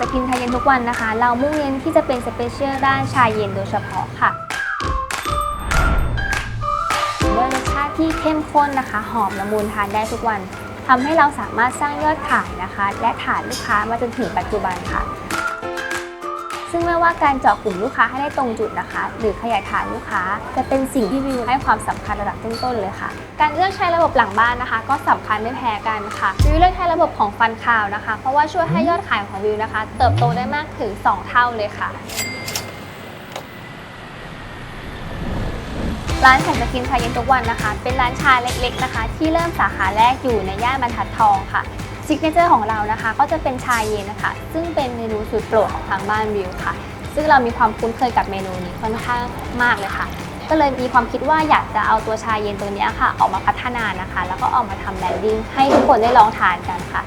จะกินชาเย็นทุกวันนะคะ เรามุ่งเน้นที่จะเป็นสเปเชียลด้านชาเย็นโดยเฉพาะค่ะด้วยรสชาติที่เข้มข้นนะคะ หอมละมุนทานได้ทุกวันทำให้เราสามารถสร้างยอดขายนะคะ และฐานลูกค้ามาจนถึงปัจจุบันค่ะ ซึ่งไม่ว่าการเจาะกลุ่มลูกค้าให้ได้ตรงจุดนะคะ หรือขยายฐานลูกค้า จะเป็นสิ่งที่วิวให้ความสำคัญระดับต้นๆเลยค่ะ การเลือกใช้ระบบหลังบ้านนะคะ ก็สำคัญไม่แพ้กันค่ะวิวเลือกใช้ระบบของฟันคาวนะคะ เพราะว่าช่วยให้ยอดขายของวิวนะคะ เติบโตได้มากถึง 2 เท่าเลยค่ะร้านฉันจะกินชาเย็นทุกวันนะคะ เป็นร้านชาเล็กๆนะคะ ที่เริ่มสาขาแรกอยู่ในย่านบรรทัดทองค่ะ ซิกเนเจอร์ของเรานะคะ ก็จะเป็นชาเย็นนะคะ ซึ่งเป็นเมนูสุดโปรดของทางบ้านวิวค่ะ ซึ่งเรามีความคุ้นเคยกับเมนูนี้ค่อนข้างมากเลยค่ะ ก็เลยมีความคิดว่าอยากจะเอาตัวชาเย็นตัวนี้ค่ะ ออกมาพัฒนานะคะ แล้วก็ออกมาทำแบรนดิ้งให้ทุกคนได้ลองทานกันค่ะ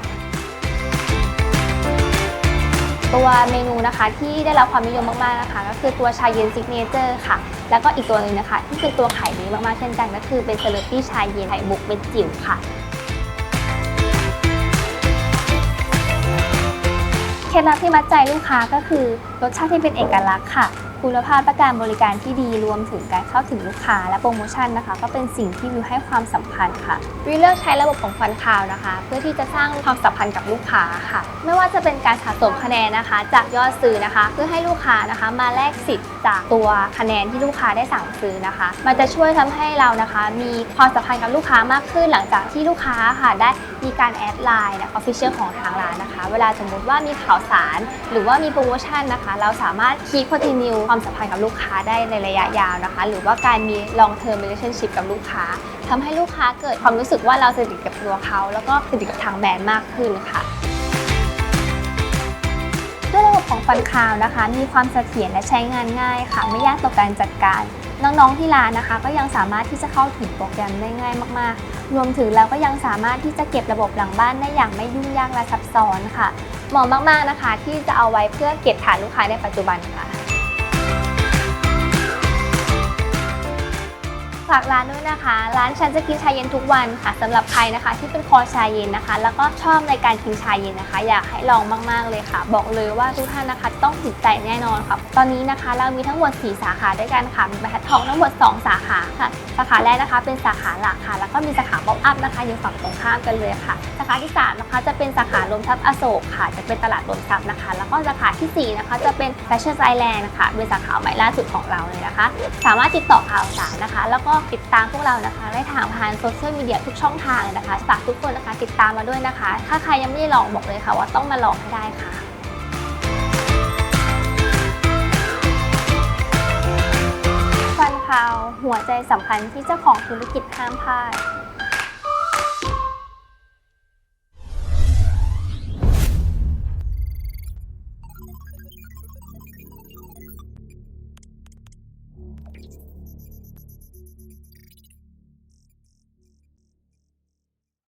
ตัวเมนูนะคะที่ได้รับความนิยมมากๆนะคะ ก็คือตัวชาเย็นซิกเนเจอร์ค่ะ แล้วก็อีกตัวหนึงนะคะ ที่เป็นตัวขายดีมากๆเช่นกัน ก็คือเป็นเซเลอร์ตี้ชาเย็นไข่มุกเป็นจิ๋วค่ะ เคล็ดลับที่มัดใจลูกค้าก็คือรสชาติที่เป็นเอกลักษณ์ค่ะ คุณภาพและการบริการที่ดีรวมถึงการเข้าถึงลูกค้าและโปรโมชั่นนะคะ ก็เป็นสิ่งที่วิวให้ความสำคัญค่ะวิวเลือกใช้ระบบของฟันคาวนะคะ เพื่อที่จะสร้างความสัมพันธ์กับลูกค้าค่ะ ไม่ว่าจะเป็นการสะสมคะแนนนะคะ จากยอดซื้อนะคะ เพื่อให้ลูกค้านะคะ มาแลกสิทธิ์จากตัวคะแนนที่ลูกค้าได้สั่งซื้อนะคะ มันจะช่วยทำให้เรานะคะ มีความสัมพันธ์กับลูกค้ามากขึ้นหลังจากที่ลูกค้าค่ะได้ มีการแอดไลน์นะออฟฟิเชียลของทางร้านนะคะ เวลาสมมุติว่ามีข่าวสาร หรือว่ามีโปรโมชั่นนะคะ เราสามารถ keep continue ความสัมพันธ์กับลูกค้าได้ในระยะยาวนะคะ หรือว่าการมี long term relationship กับลูกค้าทำให้ลูกค้าเกิดความรู้สึกว่าเราสนิทกับตัวเขา แล้วก็สนิทกับทางแบรนด์มากขึ้นค่ะ ด้วยระบบของฟันคาวนะคะ มีความเสถียรและใช้งานง่ายค่ะ ไม่ยากต่อการจัดการ น้องๆที่ร้านนะคะ ก็ยังสามารถที่จะเข้าถึงโปรแกรมได้ง่ายมากๆ รวมถึงเราก็ยังสามารถที่จะเก็บระบบหลังบ้านได้อย่างไม่ยุ่งยากและซับซ้อนค่ะ เหมาะมากๆนะคะ ที่จะเอาไว้เพื่อเก็บฐานลูกค้าในปัจจุบันค่ะ ฝากร้านด้วยนะคะ ร้านฉันจะกินชาเย็นทุกวันค่ะสำหรับใครนะคะที่เป็นคอชาเย็นนะคะ แล้วก็ชอบในการกินชาเย็นนะคะ อยากให้ลองมากๆเลยค่ะ บอกเลยว่าทุกท่านนะคะต้องติดใจแน่นอนค่ะ ตอนนี้นะคะเรามีทั้งหมด 4 สาขาด้วยกันค่ะ มีบรรทัดทองทั้งหมด 2 สาขาค่ะ สาขาแรกนะคะ เป็นสาขาหลักค่ะ แล้วก็มีสาขาป๊อปอัพนะคะอยู่ฝั่งตรงข้ามกันเลยค่ะ สาขาที่3นะคะจะเป็นสาขาลมทับอโศกค่ะ จะเป็นตลาดลมทับนะคะ แล้วก็สาขาที่4นะคะจะเป็นแฟชั่นไอแลนด์นะคะเป็นสาขาใหม่ล่าสุดของเราเลยนะคะ สามารถติดต่อข่าวสารนะคะ แล้วก็ติดตามพวกเรานะคะได้ทางผ่านโซเชียลมีเดียทุกช่องทางเลยนะคะฝากทุกคนนะคะติดตามมาด้วยนะคะ ถ้าใครยังไม่ได้ลองบอกเลยค่ะ ว่าต้องมาลองให้ได้ค่ะฟันพาวหัวใจสำคัญที่เจ้าของธุรกิจห้ามพลาด